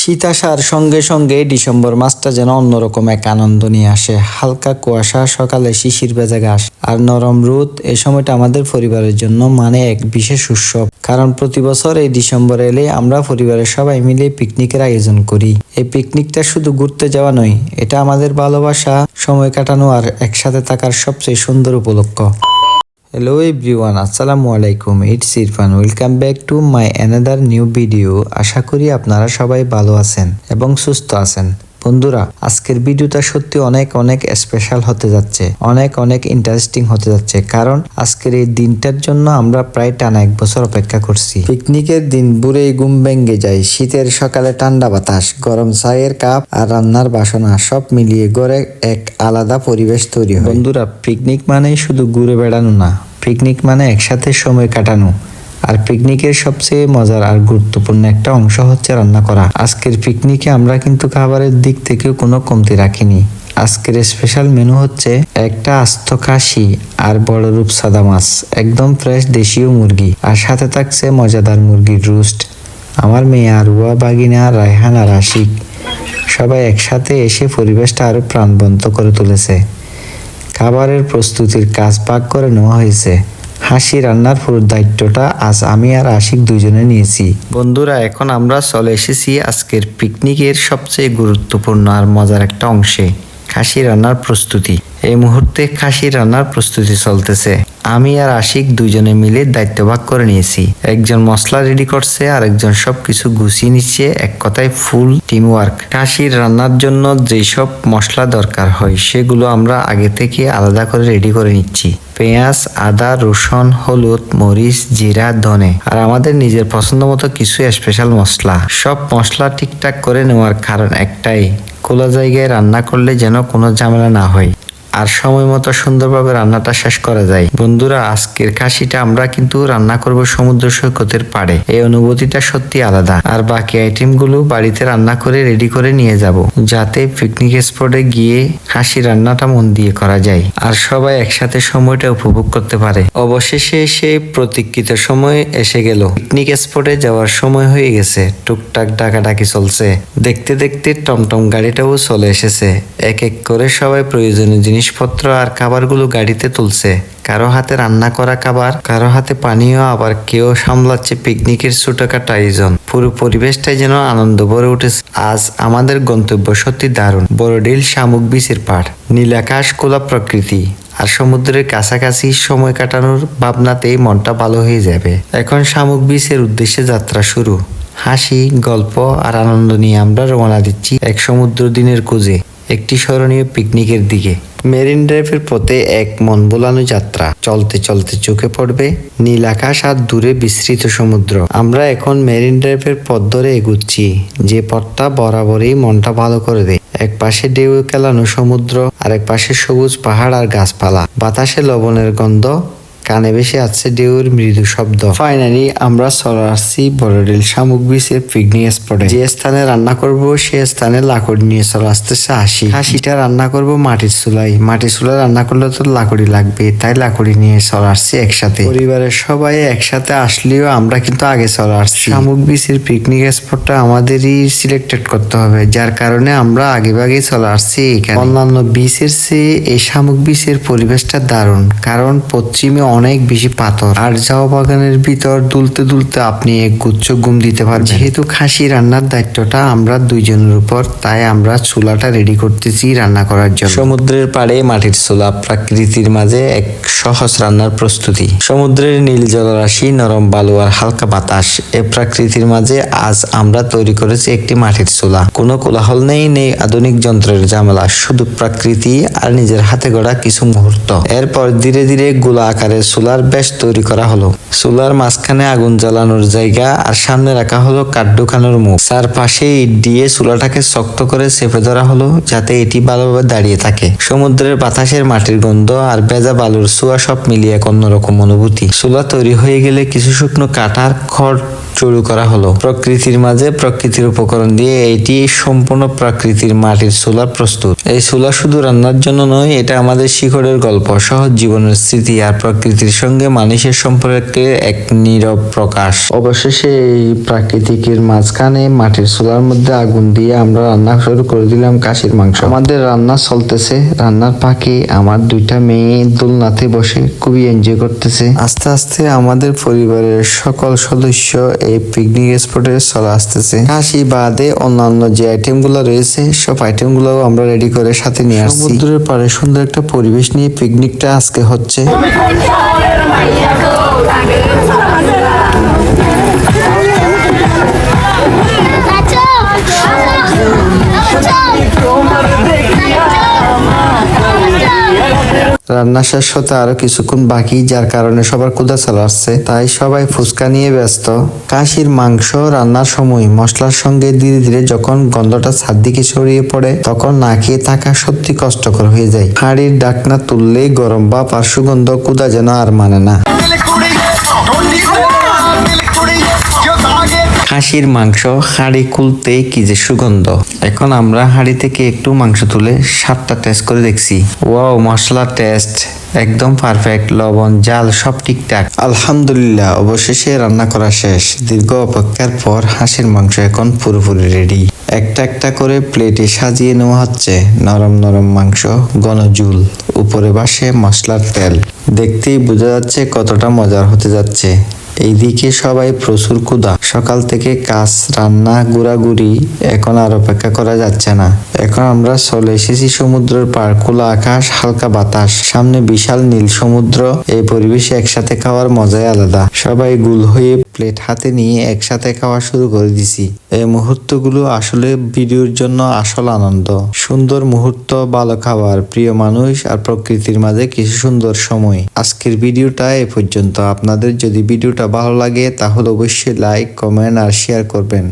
শীত আসার সঙ্গে সঙ্গে ডিসেম্বর মাসটা যেন অন্যরকম এক আনন্দ নিয়ে আসে। হালকা কুয়াশা, সকালে শিশির ভেজা ঘাস আর নরম রোদ এই সময়টা আমাদের পরিবারের জন্য মানে এক বিশেষ উৎসব। কারণ প্রতি বছর এই ডিসেম্বর এলে আমরা পরিবারের সবাই মিলে পিকনিকের আয়োজন করি। এই পিকনিকটা শুধু ঘুরতে যাওয়া নয়, এটা আমাদের ভালোবাসা, সময় কাটানো আর একসাথে থাকার সবচেয়ে সুন্দর উপলক্ষ। হ্যালো এভরিওয়ান আসসালামু আলাইকুম it's Irfan welcome back to my another new video আশা করি আপনারা সবাই ভালো আছেন এবং সুস্থ আছেন। বন্ধুরা, আজকের ভিডিওটা সত্যি অনেক অনেক স্পেশাল হতে যাচ্ছে। অনেক অনেক ইন্টারেস্টিং হতে যাচ্ছে। কারণ আজকের এই দিনটার জন্য আমরা প্রায় টানা এক বছর অপেক্ষা করছি। পিকনিকের দিন বুড়ে ঘুম ভেঙে যায়। শীতের সকালে ঠান্ডা বাতাস, গরম চায়ের কাপ আর রান্নার বাসনা সব মিলিয়ে গড়ে এক আলাদা পরিবেশ তৈরি হয়। বন্ধুরা, পিকনিক মানেই শুধু ঘুরে বেড়ানো না। পিকনিক মানে একসাথে সময় কাটানো। আর পিকনিকের সবচেয়ে মজার আর গুরুত্বপূর্ণ একটা অংশ হচ্ছে রান্না করা। আজকের পিকনিকে আমরা কিন্তু খাবারের দিক থেকেও কোনো কমতি রাখিনি। আজকের স্পেশাল মেনু হচ্ছে একটা আস্ত খাসি আর বড় রূপ সাদা মাছ, একদম ফ্রেশ দেশীয় মুরগি আর সাথে থাকছে মজাদার মুরগির রোস্ট। আমার মেয়ে আরুয়া, বাগিনা, রায়হান আর আশিক সবাই একসাথে এসে পরিবেশটা আরও প্রাণবন্ত করে তুলেছে। খাবারের প্রস্তুতির কাজ পাক করে নেওয়া হয়েছে। হাসি রান্নার পুরো দায়িত্বটা আজ আমি আর আশিক দুজনে নিয়েছি। বন্ধুরা, এখন আমরা চলে এসেছি আজকের পিকনিকের সবচেয়ে গুরুত্বপূর্ণ আর মজার একটা অংশে। খাসি রান্নার প্রস্তুতি। এই মুহূর্তে খাসি রান্নার প্রস্তুতি চলতেছে। আমি আর আশিক দুজনে মিলে দায়িত্ব ভাগ করে নিয়েছি। একজন মশলা রেডি করছে আর একজন সবকিছু গুছিয়ে নিচ্ছে, এক কথায় ফুল টিম ওয়ার্ক খাসির রান্নার জন্য যেসব মশলা দরকার হয়, সেগুলো আমরা আগে থেকে আলাদা করে রেডি করে নিচ্ছি। পেঁয়াজ, আদা, রসুন, হলুদ, মরিচ, জিরা, ধনে আর আমাদের নিজের পছন্দ মতো কিছু স্পেশাল মশলা। সব মশলা ঠিকঠাক করে নেওয়ার কারণ একটাই। খোলা জায়গায় রান্না করলে যেন কোনো ঝামেলা না হয়। আর সময় মতো সুন্দরভাবে রান্নাটা শেষ করা যায়। বন্ধুরা, আজকের খাসিটা আমরা কিন্তু রান্না করব সমুদ্র সৈকতের পাড়ে। এই অনুভূতিটা সত্যি আলাদা। আর বাকি আইটেমগুলো বাড়িতে রান্না করে রেডি করে নিয়ে যাব, যাতে পিকনিক স্পটে গিয়ে খাসি রান্নাটা মন দিয়ে করা যায়। আর সবাই একসাথে সময়টা উপভোগ করতে পারে। অবশেষে এসে প্রতীক্ষিত সময় এসে গেল। পিকনিক স্পটে যাওয়ার সময় হয়ে গেছে। টুকটাক ডাকাডাকি চলছে। দেখতে দেখতে টমটম গাড়িটাও চলে এসেছে। এক এক করে সবাই প্রয়োজনীয় জিনিসপত্র আর খাবারগুলো গাড়িতে তুলছে। কারও হাতে রান্না করা খাবার, কারও হাতে পানীয়, আবার কেউ সামলাচ্ছে পিকনিকের ছোটখাটো আয়োজন। পুরো পরিবেশটাই যেন আনন্দ ভরে উঠেছে। আজ আমাদের গন্তব্য সত্যি দারুণ। বড়ডিল শামুক বিচের পাড়। নীলাকাশ কোলা প্রকৃতি। আর সমুদ্রের কাছাকাছি সময় কাটানোর ভাবনাতেই মনটা ভালো হয়ে যাবে। এখন শামুক বিচের উদ্দেশ্যে যাত্রা শুরু। হাসি, গল্প আর আনন্দ নিয়ে আমরা রওনা দিচ্ছি এক সমুদ্র দিনের খুঁজে। একটি স্মরণীয় পিকনিকের দিকে। মেরিন ড্রাইভের পথে এক মন বোলানো যাত্রা। চলতে চলতে চোখে পড়বে নীল আকাশ আর দূরে বিস্তৃত সমুদ্র। আমরা এখন মেরিন ড্রাইভের পথ ধরে এগুচ্ছি। যে পথটা বরাবরই মনটা ভালো করে দেয় এক পাশে ঢেউ খেলানো সমুদ্র আর এক পাশে সবুজ পাহাড় আর গাছপালা। বাতাসে লবণের গন্ধ কানে বেশি আছে ঢেউর মৃদু শব্দ। ফাইনালি আমরা চলে আসছি বড়ডিল শামুক বিচের পিকনিক স্পটে যে স্থানে রান্না করব, সে স্থানে লাকড়ি নিয়ে চলে আসতেছে হাসি। হাসিটা রান্না করব মাটির চুলাই মাটির চুলাই রান্না করলে তো লাকড়ি লাগবে, তাই লাকড়ি নিয়ে চলে আসছি একসাথে। পরিবারের সবাই একসাথে আসলেও আমরা কিন্তু আগে চলে আসছি। শামুক বিচের পিকনিক স্পটটা আমাদেরই সিলেক্টেড করতে হবে, যার কারণে আমরা আগে ভাগে চলে আসছি এখানে। অন্যান্য বিচের চেয়ে এই শামুক বিচের পরিবেশটা দারুণ, কারণ পশ্চিমে অনেক বেশি পাথর। আর জাও বাগানের ভিতর দুলতে দুলতে আপনি এক গুচ্ছ ঘুম দিতে পারবেন। যেহেতু খাসি রান্নার দায়িত্বটা আমরা দুইজনের উপর, তাই আমরা চুলাটা রেডি করতেছি রান্না করার জন্য। সমুদ্রের পাড়ে মাটির চুলা প্রকৃতির মাঝে এক সহজ রান্নার প্রস্তুতি। সমুদ্রের নীল জলরাশি, নরম বালু আর হালকা বাতাস, এ প্রকৃতির মাঝে আজ আমরা তৈরি করেছি একটি মাটির চুলা। কোনো কোলাহল নেই নেই আধুনিক যন্ত্রের ঝামেলা, শুধু প্রকৃতি আর নিজের হাতে গড়া কিছু মুহূর্ত। এরপর ধীরে ধীরে গোলা আকারের সোলার বেশ তৈরি করা হলো। সোলার মাঝখানে আগুন জ্বালানোর জায়গা আর সামনে রাখা হলো কাঠ ঢুকানোর মুখ। চার পাশে ইট দিয়ে চুলাটাকে শক্ত করে চেপে ধরা হলো যাতে এটি ভালোভাবে দাঁড়িয়ে থাকে। সমুদ্রের বাতাসের মাটির গন্ধ আর ভেজা বালুর ছোঁয়া সব মিলিয়ে এক অন্যরকম অনুভূতি। চুলা তৈরি হয়ে গেলে কিছু শুকনো কাঠার খড় চুরু করা হলো। প্রকৃতির মাঝে প্রকৃতির উপকরণ দিয়ে এটি সম্পূর্ণ প্রকৃতির মাটির চুলা প্রস্তুত। এই চুলা শুধু রান্নার জন্য নয়, এটা আমাদের শিখরের গল্প, সহজ জীবনের স্মৃতি আর প্রকৃতি প্রকৃতির সঙ্গে মানুষের সম্পর্কে এক নীরব প্রকাশ। অবশেষে এই প্রাকৃতিকের মাঝখানে মাটির চুলার মধ্যে আগুন দিয়ে আমরা রান্না শুরু করে দিলাম কাশির মাংস। আমাদের রান্না চলতেছে। রান্নার পাকে আমার দুইটা মেয়ে দোলনাতে বসে খুবই এনজয় করতেছে। আস্তে আস্তে আমাদের পরিবারের সকল সদস্য এই পিকনিক স্পটে চলে আসতেছে। কাশি বাদে অন্যান্য যে আইটেমগুলো রয়েছে সব আইটেমগুলো আমরা রেডি করে সাথে নিয়ে আসছি। সমুদ্রের পাড়ে সুন্দর একটা পরিবেশ নিয়ে পিকনিকটা আজকে হচ্ছে। 我们都有类似的遗一起漂流在 রান্না শেষ হতে আরও কিছুক্ষণ বাকি, যার কারণে সবার কুদা চালাচ্ছে তাই সবাই ফুচকা নিয়ে ব্যস্ত। কাশির মাংস রান্নার সময় মশলার সঙ্গে ধীরে ধীরে যখন গন্ধটা ছাদ দিকে ছড়িয়ে পড়ে, তখন না খেয়ে থাকা সত্যি কষ্টকর হয়ে যায়। হাড়ির ডাকনা তুললেই গরম বা পার্শ্বগন্ধ কুদা যেন আর মানে না। খাসির মাংস, হাঁড়ি খুলতে কি যে সুগন্ধ। এখন আমরা হাঁড়ি থেকে একটু মাংস তুলে স্বাদটা টেস্ট করে দেখছি। ওয়াও মশলা টেস্ট একদম পারফেক্ট লবণ, জাল সব ঠিকঠাক। আলহামদুলিল্লাহ, অবশেষে রান্না করা শেষ। দীর্ঘ অপেক্ষার পর হাঁসের মাংস এখন পুরোপুরি রেডি একটা একটা করে প্লেটে সাজিয়ে নেওয়া হচ্ছে। নরম নরম মাংস গণজুল উপরে বাসে মশলার তেল। দেখতেই বোঝা যাচ্ছে কতটা মজার হতে যাচ্ছে। এইদিকে সবাই প্রচুর ক্ষুধা। সকাল থেকে কাজ, রান্না গুড়াগুড়ি এখন আর অপেক্ষা করা যাচ্ছে না। এখন আমরা চলে এসেছি সমুদ্রের পার খোলা আকাশ, হালকা বাতাস। সামনে বিশাল নীল সমুদ্র। এই পরিবেশে একসাথে খাওয়ার মজাই আলাদা। সবাই গুল হয়ে প্লেট হাতে নিয়ে একসাথে খাওয়া শুরু করে দিছি। এই মুহূর্তগুলো আসলে ভিডিওর জন্য আসল আনন্দ। সুন্দর মুহূর্ত, ভালো খাবার, প্রিয় মানুষ আর প্রকৃতির মাঝে কিছু সুন্দর সময়। আজকের ভিডিওটা এ পর্যন্ত। আপনাদের যদি ভিডিওটা ভালো লাগে তাহলে অবশ্যই লাইক কমেন্ট আর শেয়ার করবেন।